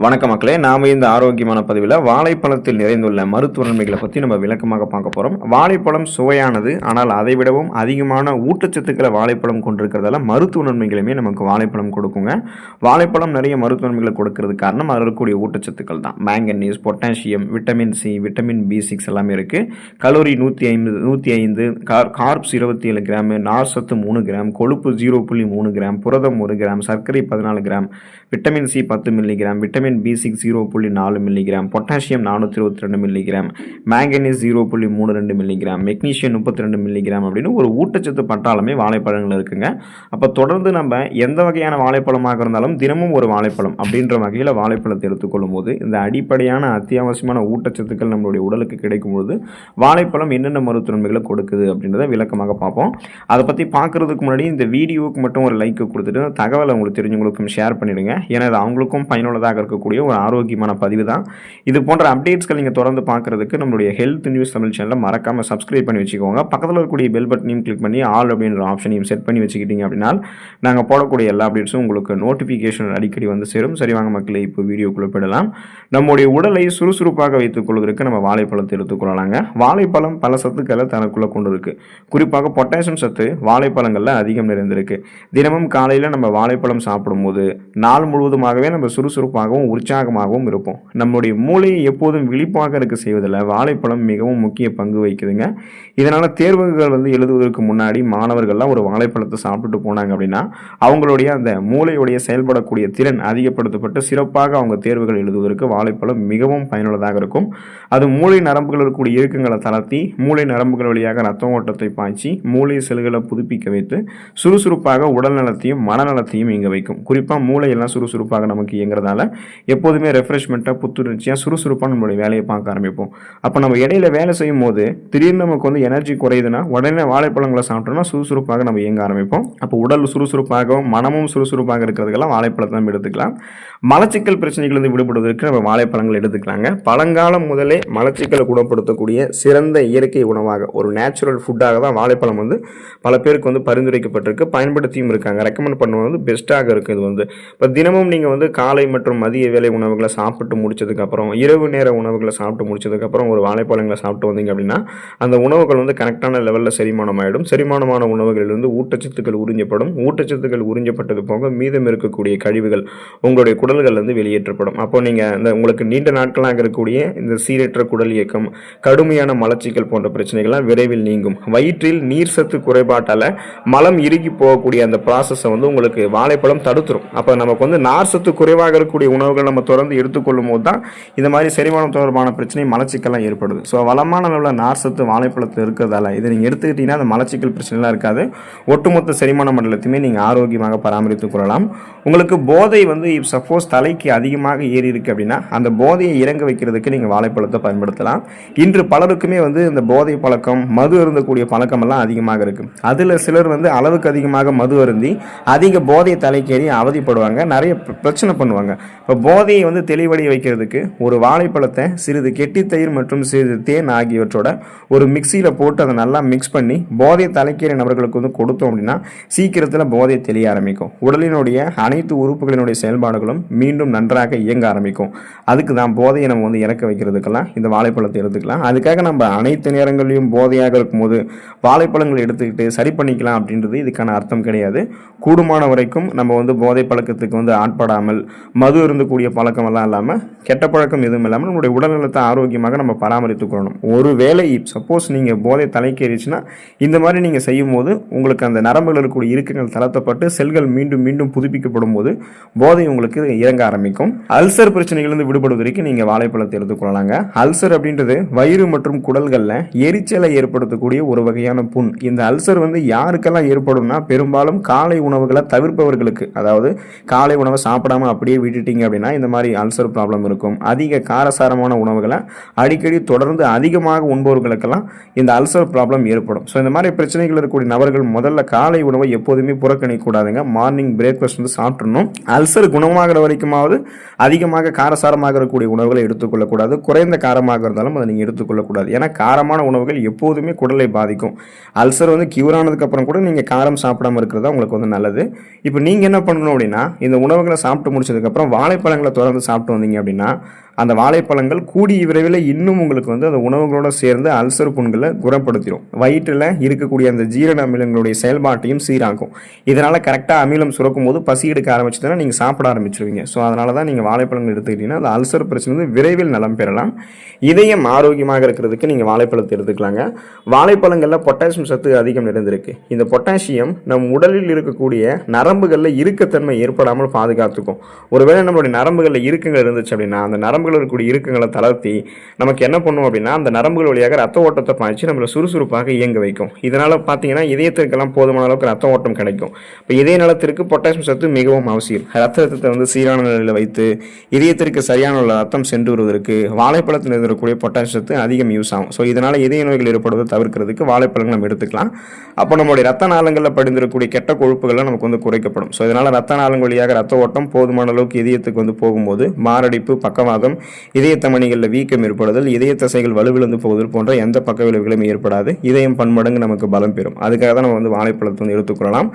வணக்கம் மக்களே நாம இந்த ஆரோக்கியமான பதிவில் வாழைப்பழத்தில் நிறைந்துள்ள மருத்துவ நன்மைகளை பற்றி நம்ம விளக்கமாக பார்க்க போகிறோம் வாழைப்பழம் சுவையானது ஆனால் அதை விடவும் அதிகமான ஊட்டச்சத்துக்களை வாழைப்பழம் கொண்டிருக்கிறதால மருத்துவ நன்மைகளுமே நமக்கு வாழைப்பழம் கொடுக்குங்க. வாழைப்பழம் நிறைய மருத்துவ நன்மைகளை கொடுக்கறது காரணம் அதில் இருக்கக்கூடிய ஊட்டச்சத்துக்கள் தான். Manganese potassium vitamin C vitamin B six எல்லாமே இருக்குது கலோரி நூற்றி ஐம்பது நூற்றி ஐந்து கார் கார்ப்ஸ் இருபத்தி ஏழு கிராம் நார் சத்து மூணு கிராம் கொழுப்பு ஜீரோ புள்ளி மூணு கிராம் புரதம் ஒரு கிராம் சர்க்கரை பதினாலு கிராம் விட்டமின் சி பத்து milligram vitamin B six zero புள்ளி நாலு மில்லிகிராம் பொட்டாசியம் நானூற்றி இருபத்தி ரெண்டு மில்லிகிராம் மேங்கனீஸ் ஜீரோ புள்ளி மூணு ரெண்டு மில்லிகிராம் மெக்னீஷியம் முப்பத்தி ரெண்டு மில்லிகிராம் அப்படின்னு ஒரு ஊட்டச்சத்து பட்டாலுமே வாழைப்பழங்கள் இருக்குங்க. அப்போ தொடர்ந்து நம்ம எந்த வகையான வாழைப்பழமாக இருந்தாலும் தினமும் ஒரு வாழைப்பழம் அப்படின்ற வகையில் வாழைப்பழத்தை எடுத்துக்கொள்ளும் போது இந்த அடிப்படையான அத்தியாவசியமான ஊட்டச்சத்துக்கள் நம்மளுடைய உடலுக்கு கிடைக்கும் பொழுது வாழைப்பழம் என்னென்ன மருத்துவன்மைகளை கொடுக்குது அப்படின்றத விளக்கமாக பார்ப்போம். அதை பற்றி பார்க்குறதுக்கு முன்னாடி இந்த வீடியோவுக்கு மட்டும் ஒரு லைக் கொடுத்துட்டு தகவலை உங்களுக்கு தெரிஞ்சவங்களுக்கும் ஷேர் பண்ணிடுங்க. ஏன்னா அது அவங்களுக்கும் பயனுள்ளதாக இருக்கும் கொடுக்கக்கூடிய ஒரு ஆரோக்கியமான பதிவு தான். இது போன்ற அப்டேட்ஸ்கள் நீங்கள் தொடர்ந்து பார்க்குறதுக்கு நம்மளுடைய ஹெல்த் நியூஸ் தமிழ் சேனலை மறக்காமல் சப்ஸ்கிரைப் பண்ணி வச்சுக்கோங்க. பக்கத்தில் இருக்கக்கூடிய பெல் பட்டனையும் கிளிக் பண்ணி ஆல் அப்படின்ற ஆப்ஷனையும் செட் பண்ணி வச்சுக்கிட்டீங்க அப்படின்னா நாங்கள் போடக்கூடிய எல்லா அப்டேட்ஸும் உங்களுக்கு நோட்டிஃபிகேஷன் அடிக்கடி வந்து சேரும். சரி வாங்க மக்களே இப்போ வீடியோக்குள்ளே போயிடலாம். நம்முடைய உடலை சுறுசுறுப்பாக வைத்துக் கொள்வதற்கு நம்ம வாழைப்பழத்தை எடுத்துக்கொள்ளலாங்க வாழைப்பழம் பல சத்துக்களை தனக்குள்ளே கொண்டுருக்கு குறிப்பாக பொட்டாசியம் சத்து வாழைப்பழங்களில் அதிகம் நிறைந்திருக்கு. தினமும் காலையில் நம்ம வாழைப்பழம் சாப்பிடும்போது நாள் முழுவதுமாகவே நம்ம சுறுசுறுப்பாகவும் உற்சாகமாகவும் இருப்போம். நம்முடைய மூளையை எப்போதும் விழிப்பாக இருக்க செய்வதில் வாழைப்பழம் மிகவும் முக்கிய பங்கு வகிக்குதுங்க. இதனால் தேர்வுகள் வந்து எழுதுவதற்கு முன்னாடி மாணவர்கள்லாம் ஒரு வாழைப்பழத்தை சாப்பிட்டுட்டு போனாங்க அப்படின்னா அவங்களுடைய அந்த மூளையுடைய செயல்படக்கூடிய திறன் அதிகப்படுத்தப்பட்டு சிறப்பாக அவங்க தேர்வுகள் எழுதுவதற்கு வாழைப்பழம் மிகவும் பயனுள்ளதாக இருக்கும். அது மூளை நரம்புகள் இருக்கக்கூடிய இறுக்கங்களை தளர்த்தி மூளை நரம்புகள் வழியாக ரத்த ஓட்டத்தை பாய்ச்சி மூளை செல்களை புதுப்பிக்க வைத்து சுறுசுறுப்பாக உடல் நலத்தையும் மனநலத்தையும் இயங்க வைக்கும். குறிப்பாக மூளையெல்லாம் சுறுசுறுப்பாக நமக்கு இயங்குறதால எப்போதுமே ரெஃப்ரெஷ்மெண்ட்டாக புத்துணர்ச்சியாக சுறுசுறுப்பாக நம்மளுடைய வேலையை பார்க்க ஆரம்பிப்போம். அப்போ நம்ம இடையில வேலை செய்யும் போது திடீர்னு நமக்கு வந்து எனர்ஜி குறையுதுன்னா உடனே வாழைப்பழங்களை சாப்பிட்டோம்னா சுறுசுறுப்பாக நம்ம இயங்க ஆரம்பிப்போம். அப்போ உடல் சுறுசுறுப்பாகவும் மனமும் சுறுசுறுப்பாக இருக்கிறதுக்கெல்லாம் வாழைப்பழத்தை நம்ம எடுத்துக்கலாம். மலச்சிக்கல் பிரச்சனைகளிலிருந்து விடுபடுவதற்கு நம்ம வாழைப்பழங்கள் எடுத்துக்கலாங்க. பழங்காலம் முதலே மலச்சிக்கலை குணப்படுத்தக்கூடிய சிறந்த இயற்கை உணவாக ஒரு நேச்சுரல் ஃபுட்டாக தான் வாழைப்பழம் வந்து பல பேருக்கு வந்து பரிந்துரைக்கப்பட்டிருக்கு. பயன்படுத்தியும் இருக்காங்க. ரெக்கமெண்ட் பண்ணுவது வந்து பெஸ்ட்டாக இருக்குது இது வந்து. இப்போ தினமும் நீங்கள் வந்து காலை மற்றும் மதிய வேலை உணவுகளை சாப்பிட்டு முடிச்சதுக்கப்புறம் இரவு நேர உணவுகளை சாப்பிட்டு முடிச்சதுக்கப்புறம் ஒரு வாழைப்பழங்களை சாப்பிட்டு வந்தீங்க அப்படின்னா அந்த உணவுகள் வந்து கரெக்டான லெவலில் செரிமானம் ஆகிடும் செரிமானமான உணவுகளிலிருந்து ஊட்டச்சத்துக்கள் உறிஞ்சப்படும். ஊட்டச்சத்துக்கள் உறிஞ்சப்பட்டது போக மீதம் இருக்கக்கூடிய கழிவுகள் உங்களுடைய குடல்கள்லேருந்து வெளியேற்றப்படும். அப்போ நீங்கள் இந்த உங்களுக்கு நீண்ட நாட்களாக இருக்கக்கூடிய இந்த சீரற்ற குடல் இயக்கம் கடுமையான மலச்சிக்கல் போன்ற பிரச்சனைகள்லாம் விரைவில் நீங்கும். வயிற்றில் நீர் சத்து குறைபாட்டால் மலம் இறுகி போகக்கூடிய அந்த ப்ராசஸை வந்து உங்களுக்கு வாழைப்பழம் தடுத்துரும். அப்போ நமக்கு வந்து நார் சத்து குறைவாக இருக்கக்கூடிய உணவு உணவுகள் நம்ம தொடர்ந்து எடுத்துக்கொள்ளும் போது தான் இந்த மாதிரி செரிமானம் தொடர்பான பிரச்சனை மலச்சிக்கல்லாம் ஏற்படுது. ஸோ வளமான அளவில் நார் சத்து வாழைப்பழத்தில் இருக்கிறதால இதை நீங்கள் எடுத்துக்கிட்டீங்கன்னா அந்த மலச்சிக்கல் பிரச்சனைலாம் இருக்காது. ஒட்டுமொத்த செரிமான மண்டலத்தையுமே நீங்கள் ஆரோக்கியமாக பராமரித்துக் கொள்ளலாம். உங்களுக்கு போதை வந்து சப்போஸ் தலைக்கு அதிகமாக ஏறி இருக்கு அப்படின்னா அந்த போதையை இறங்க வைக்கிறதுக்கு நீங்கள் வாழைப்பழத்தை பயன்படுத்தலாம். இன்று பலருக்குமே வந்து இந்த போதை பழக்கம் மது அருந்தக்கூடிய பழக்கம் எல்லாம் அதிகமாக இருக்கு. அதில் சிலர் வந்து அளவுக்கு அதிகமாக மது அருந்தி அதிக போதை தலைக்கேறி அவதிப்படுவாங்க. நிறைய பிரச்சனை பண்ணுவாங்க. இப்போ போதையை வந்து தெளிவடைய வைக்கிறதுக்கு ஒரு வாழைப்பழத்தை சிறிது கெட்டி தயிர் மற்றும் சிறிது தேன் ஆகியவற்றோட ஒரு மிக்சியில் போட்டு அதை நல்லா மிக்ஸ் பண்ணி போதை தலைக்கேறிய நபர்களுக்கு வந்து கொடுத்தோம் அப்படின்னா சீக்கிரத்தில் போதை தெளிய ஆரம்பிக்கும். உடலினுடைய அனைத்து உறுப்புகளினுடைய செயல்பாடுகளும் மீண்டும் நன்றாக இயங்க ஆரம்பிக்கும். அதுக்கு தான் போதையை நம்ம வந்து இறக்க வைக்கிறதுக்கெல்லாம் இந்த வாழைப்பழத்தை எடுத்துக்கலாம். அதுக்காக நம்ம அனைத்து நேரங்களிலும் போதையாக இருக்கும்போது வாழைப்பழங்களை எடுத்துக்கிட்டு சரி பண்ணிக்கலாம் அப்படின்றது இதுக்கான அர்த்தம் கிடையாது. கூடுமான வரைக்கும் நம்ம வந்து போதை பழக்கத்துக்கு வந்து ஆட்படாமல் மது இருந்து பழக்கம் எல்லாம் இல்லாமல் கெட்ட பழக்கம் எதுவும் இல்லாமல் நம்மளுடைய உடல்நலத்தை ஆரோக்கியமாக நம்ம பராமரித்து கொள்ளணும். ஒரு வேளை சப்போஸ் நீங்கள் போதை தலைக்கேறிச்சுன்னா இந்த மாதிரி நீங்கள் செய்யும் போது உங்களுக்கு அந்த நரம்புகள் இருக்கக்கூடிய இறுக்கங்கள் தளர்த்தப்பட்டு செல்கள் மீண்டும் மீண்டும் புதுப்பிக்கப்படும் போது போதை உங்களுக்கு இறங்க ஆரம்பிக்கும். அல்சர் பிரச்சனைகளிலிருந்து விடுபடுவதற்கு நீங்கள் வாழைப்பழத்தை எடுத்துக்கொள்ளலாங்க அல்சர் அப்படின்றது வயிறு மற்றும் குடல்களில் எரிச்சலை ஏற்படுத்தக்கூடிய ஒரு வகையான புண். இந்த அல்சர் வந்து யாருக்கெல்லாம் ஏற்படும்னா பெரும்பாலும் காலை உணவுகளை தவிர்ப்பவர்களுக்கு. அதாவது காலை உணவை சாப்பிடாம அப்படியே விட்டுட்டீங்க அப்படின்னா இந்த மாதிரி அல்சர் ப்ராப்ளம் இருக்கும். அதிக காரசாரமான உணவுகளை அடிக்கடி தொடர்ந்து அதிகமாக உண்பவர்களுக்கெல்லாம் இந்த அல்சர் ப்ராப்ளம் ஏற்படும். ஸோ இந்த மாதிரி பிரச்சனைகள் இருக்கக்கூடிய நபர்கள் முதல்ல காலை உணவை எப்போதுமே புறக்கணிக்க கூடாதுங்க மார்னிங் பிரேக்ஃபாஸ்ட் வந்து சாப்பிட்றணும் அல்சர் குணமாகிற வரைக்குமாவது அதிகமாக காரசாரமாக இருக்கக்கூடிய உணவுகளை எடுத்துக்கொள்ளக்கூடாது. குறைந்த காரமாக இருந்தாலும் அதை நீங்கள் எடுத்துக்கொள்ளக்கூடாது. ஏன்னா காரமான உணவுகள் எப்போதுமே குடலை பாதிக்கும். அல்சர் வந்து கியூர் ஆனதுக்கப்புறம் கூட நீங்கள் காரம் சாப்பிடாம இருக்கிறதா உங்களுக்கு வந்து நல்லது. இப்போ நீங்கள் என்ன பண்ணணும் அப்படின்னா இந்த உணவுகளை சாப்பிட்டு முடிச்சதுக்கப்புறம் வாழைப்பழம் பழங்களை தொடர்ந்து சாப்பிட்டு வந்தீங்க அப்படின்னா அந்த வாழைப்பழங்கள் கூடிய விரைவில் இன்னும் உங்களுக்கு வந்து அந்த உணவுகளோடு சேர்ந்து அல்சர் புண்களை குணப்படுத்திடும் வயிற்றில் இருக்கக்கூடிய அந்த ஜீரண அமிலங்களுடைய செயல்பாட்டையும் சீராக்கும். இதனால் கரெக்டாக அமிலம் சுரக்கும் போது பசி எடுக்க ஆரம்பிச்சதுன்னா நீங்கள் சாப்பிட ஆரம்பிச்சிருவீங்க. ஸோ அதனால தான் நீங்கள் வாழைப்பழங்கள் எடுத்துக்கிட்டீங்கன்னா அந்த அல்சர் பிரச்சனை வந்து விரைவில் நலம் பெறலாம். இதயம் ஆரோக்கியமாக இருக்கிறதுக்கு நீங்கள் வாழைப்பழத்தை எடுத்துக்கலாங்க. வாழைப்பழங்களில் பொட்டாசியம் சத்து அதிகம் நிறைந்திருக்கு. இந்த பொட்டாசியம் நம் உடலில் இருக்கக்கூடிய நரம்புகளில் இறுக்கத்தன்மை ஏற்படாமல் பாதுகாத்துக்கும். ஒருவேளை நம்மளுடைய நரம்புகளில் இறுக்கங்கள் இருந்துச்சு அப்படின்னா அந்த நரம்புகள் இருக்கக்கூடிய இறுக்கங்களை தளர்த்தி நமக்கு என்ன பண்ணும் அப்படின்னா அந்த நரம்புகள் வழியாக ரத்த ஓட்டத்தை பாய்ச்சி நம்மளை சுறுசுறுப்பாக இயங்க வைக்கும். இதனால் பார்த்தீங்கன்னா இதயத்திற்கெல்லாம் போதுமான அளவுக்கு ரத்த ஓட்டம் கிடைக்கும். இப்போ இதய நலத்திற்கு பொட்டாசியம் சத்து மிகவும் அவசியம். ரத்த ரத்தத்தை வந்து சீரான நிலையில் வைத்து இதயத்திற்கு சரியான உள்ள ரத்தம் சென்று வருவதற்கு வாழைப்பழத்தில் இருக்கக்கூடிய பொட்டாசியம் சத்து அதிகம் யூஸ் ஆகும். ஸோ இதனால் இதய நோய்கள் ஏற்படுவதை தவிர்க்கிறதுக்கு வாழைப்பழங்கள் நம்ம எடுத்துக்கலாம். அப்போ நம்மளுடைய ரத்த நாளங்களில் படிந்திருக்கக்கூடிய கெட்ட கொழுப்புகள்லாம் நமக்கு வந்து குறைக்கப்படும். ஸோ இதனால் ரத்த நாளங்கள் வழியாக ரத்த ஓட்டம் போதுமான அளவுக்கு இதயத்துக்கு வந்து போகும்போது மாரடைப்பு பக்கவாதம் இதய தமணிகளில் வீக்கம் ஏற்படுதல் இதய தசைகள் வலுவிழந்து போவதில் போன்ற எந்த பக்க விளைவுகளும் ஏற்படாது. இதயம் பன்மடங்கு நமக்கு பலம் பெறும். அதுக்காக தான் நம்ம வந்து வாழைப்பழத்தை வந்து எடுத்துக்கொள்ளலாம்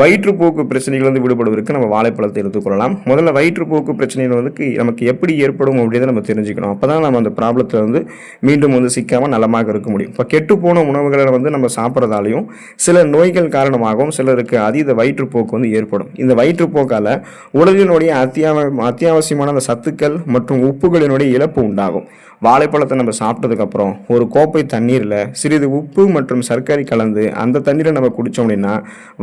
வயிற்றுப்போக்கு பிரச்சனைகள் வந்து விடுபடுவதற்கு நம்ம வாழைப்பழத்தை எடுத்துக்கொள்ளலாம். முதல்ல வயிற்றுப்போக்கு பிரச்சனைகள் வந்து நமக்கு எப்படி ஏற்படும் அப்படின்றத நம்ம தெரிஞ்சுக்கணும். அப்போ தான் நம்ம அந்த ப்ராப்ளத்தை வந்து மீண்டும் வந்து சிக்காமல் நலமாக இருக்க முடியும். இப்போ கெட்டுப்போன உணவுகளை வந்து நம்ம சாப்பிட்றதாலையும் சில நோய்கள் காரணமாகவும் சிலருக்கு அதீத வயிற்றுப்போக்கு வந்து ஏற்படும். இந்த வயிற்றுப்போக்கால் உடலினுடைய அத்தியாவ அத்தியாவசியமான அந்த சத்துக்கள் மற்றும் உப்புகளினுடைய இழப்பு உண்டாகும். வாழைப்பழத்தை நம்ம சாப்பிட்டதுக்கப்புறம் ஒரு கோப்பை தண்ணீரில் சிறிது உப்பு மற்றும் சர்க்கரை கலந்து அந்த தண்ணீரை நம்ம குடித்தோம் அப்படின்னா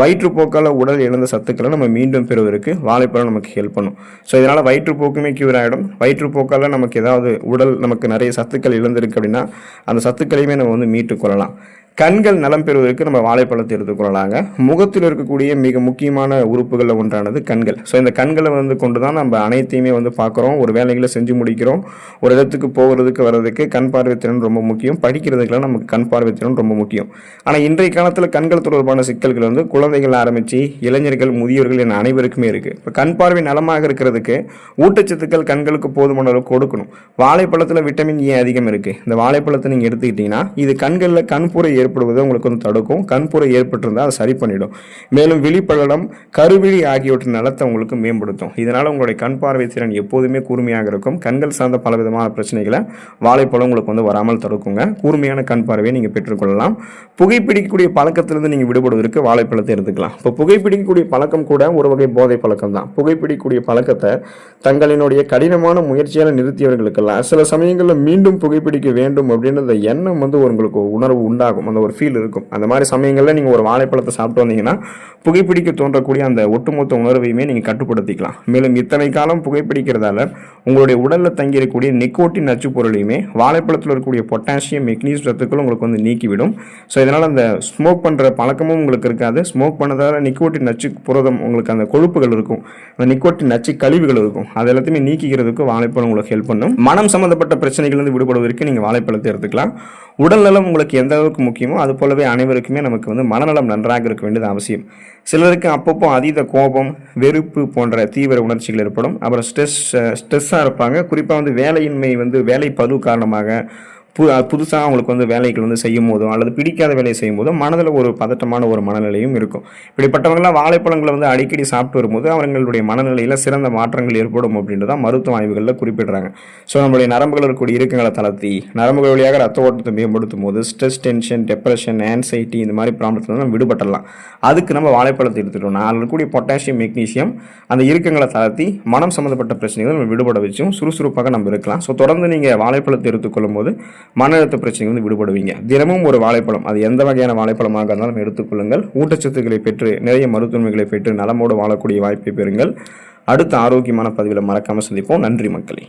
வயிற்றுப்போக்கால் உடல் இழந்த சத்துக்களை நம்ம மீண்டும் பெறுவதற்கு வாழைப்பழம் நமக்கு ஹெல்ப் பண்ணும். ஸோ இதனால் வயிற்றுப்போக்குமே க்யூர் ஆகிடும் வயிற்றுப்போக்கால் நமக்கு ஏதாவது உடல் நமக்கு நிறைய சத்துக்கள் இழந்திருக்கு அப்படின்னா அந்த சத்துக்களையுமே நம்ம வந்து மீட்டு கொள்ளலாம். கண்கள் நலம் பெறுவதற்கு நம்ம வாழைப்பழத்தை எடுத்துக்கொள்ளலாங்க. முகத்தில் இருக்கக்கூடிய மிக முக்கியமான உறுப்புகளில் ஒன்றானது கண்கள். ஸோ இந்த கண்களை வந்து கொண்டு தான் நம்ம அனைத்தையுமே வந்து பார்க்குறோம். ஒரு வேலைகளை செஞ்சு முடிக்கிறோம். ஒரு இடத்துக்கு போகிறதுக்கு வர்றதுக்கு கண் பார்வை திறன் ரொம்ப முக்கியம். படிக்கிறதுக்கெல்லாம் நமக்கு கண் பார்வை திறன் ரொம்ப முக்கியம். ஆனால் இன்றைய காலத்தில் கண்கள் தொடர்பான சிக்கல்கள் வந்து குழந்தைகள் ஆரம்பித்து இளைஞர்கள் முதியோர்கள் என அனைவருக்குமே இருக்குது இப்போ கண் பார்வை நலமாக இருக்கிறதுக்கு ஊட்டச்சத்துக்கள் கண்களுக்கு போதுமான அளவு கொடுக்கணும். வாழைப்பழத்தில் விட்டமின் ஏ அதிகம் இருக்குது இந்த வாழைப்பழத்தை நீங்கள் எடுத்துக்கிட்டிங்கன்னா இது கண்களில் கண்புரை ஏற்படுவதை உங்களுக்கு வந்து தடுக்கும். கண்புரை ஏற்பட்டிருந்தால் அதை சரி பண்ணிடும் மேலும் விழிப்பழலம் கருவிழி ஆகியவற்றின் நலத்தை உங்களுக்கு மேம்படுத்தும். இதனால் உங்களுடைய கண் பார்வை திறன் எப்போதுமே கூர்மையாக இருக்கும். கண்கள் சார்ந்த பலவிதமான பிரச்சனைகளை வாழைப்பழம் உங்களுக்கு வந்து வராமல் தடுக்குங்க. கூர்மையான கண் பார்வையை நீங்கள் பெற்றுக்கொள்ளலாம். புகைப்பிடிக்கக்கூடிய பழக்கத்திலிருந்து நீங்கள் விடுபடுவதற்கு வாழைப்பழத்தை எடுத்துக்கலாம். இப்போ புகைப்பிடிக்கக்கூடிய பழக்கம் கூட ஒரு வகை போதை பழக்கம் தான். புகைப்பிடிக்கக்கூடிய பழக்கத்தை தங்களினுடைய கடினமான முயற்சியால் நிறுத்தியவர்களுக்கெல்லாம் சில சமயங்களில் மீண்டும் புகைப்பிடிக்க வேண்டும் அப்படின்ற எண்ணம் வந்து உங்களுக்கு உணர்வு உண்டாகும். அந்த ஒரு ஃபீல் இருக்கும். அந்த மாதிரி சமயங்களில் நீங்கள் ஒரு வாழைப்பழத்தை சாப்பிட்டு வந்தீங்கன்னா புகைப்பிடிக்க தோன்றக்கூடிய அந்த ஒட்டுமொத்த உணர்வையுமே நீங்கள் கட்டுப்படுத்திக்கலாம். மேலும் இத்தனை காலம் புகைப்பிடிக்கிறதால உங்களுடைய உடலில் தங்கியிருக்கக்கூடிய நிக்கோட்டின் நச்சு பொருளையுமே வாழைப்பழத்தில் இருக்கக்கூடிய பொட்டாசியம் மெக்னீசியம் சத்துக்கள் உங்களுக்கு வந்து நீக்கிவிடும். ஸோ இதனால் அந்த ஸ்மோக் பண்ணுற பழக்கமும் உங்களுக்கு இருக்காது. ஸ்மோக் பண்ணதால் நிக்கோட்டின் நச்சு புரதம் உங்களுக்கு அந்த கொழுப்புகள் இருக்கும். அந்த நிக்கோட்டின் நச்சு கழிவுகள் இருக்கும். அது எல்லாத்தையுமே நீக்கிக்கிறதுக்கு வாழைப்பழம் உங்களுக்கு ஹெல்ப் பண்ணும். மனம் சம்மந்தப்பட்ட பிரச்சனைகள் விடுபடுவதற்கு நீங்கள் வாழைப்பழத்தை எடுத்துக்கலாம். உடல் நலம் உங்களுக்கு எந்த அளவுக்கு முக்கியம் அது போலவே அனைவருக்குமே நமக்கு வந்து மனநலம் நன்றாக இருக்க வேண்டியது அவசியம். சிலருக்கு அப்பப்போ அதீத கோபம் வெறுப்பு போன்ற தீவிர உணர்ச்சிகள் ஏற்படும். அப்புறம் ஸ்ட்ரெஸ் ஸ்ட்ரெஸ்ஸாக இருப்பாங்க. குறிப்பாக வந்து வேலையின்மை வந்து வேலை பது காரணமாக பு புதுசாக அவங்களுக்கு வந்து வேலைகள் வந்து செய்யும் போதும் அல்லது பிடிக்காத வேலையை செய்யும் போதும் மனதில் ஒரு பதட்டமான ஒரு மனநிலையும் இருக்கும். இப்படிப்பட்டவங்களாம் வாழைப்பழங்களை வந்து அடிக்கடி சாப்பிட்டு வரும்போது அவங்களுடைய மனநிலையில் சிறந்த மாற்றங்கள் ஏற்படும் அப்படின்றத மருத்துவ ஆய்வுகளில் குறிப்பிடுறாங்க. ஸோ நம்மளுடைய நரம்புகள் இருக்கக்கூடிய இறுக்கங்களை தளர்த்தி நரம்புகள் வழியாக ரத்த ஓட்டத்தை மேம்படுத்தும் போது ஸ்ட்ரெஸ் டென்ஷன் டெப்ரெஷன் ஆன்சைட்டி இந்த மாதிரி ப்ராப்ளத்தில் நம்ம விடுபட்டலாம் அதுக்கு நம்ம வாழைப்பழத்தை எடுத்துட்டோம்னா அதில் இருக்கக்கூடிய பொட்டாசியம் மெக்னீஷியம் அந்த இறுக்கங்களை தளர்த்தி மனம் சம்மந்தப்பட்ட பிரச்சனைகள் நம்ம விடுபட வச்சும் சுறுசுறுப்பாக நம்ம இருக்கலாம். ஸோ தொடர்ந்து நீங்கள் வாழைப்பழத்தை எடுத்துக்கொள்ளும் போது மன அழுத்த பிரச்சனை வந்து விடுபடுவீங்க. தினமும் ஒரு வாழைப்பழம். அது எந்த வகையான வாழைப்பழமாக இருந்தாலும் எடுத்துக்கொள்ளுங்கள். ஊட்டச்சத்துக்களை பெற்று நிறைய மருத்துவமைகளை பெற்று நலமோடு வாழக்கூடிய வாய்ப்பை பெறுங்கள். அடுத்த ஆரோக்கியமான பதிவில் மறக்காமல் சந்திப்போம். நன்றி மக்களே.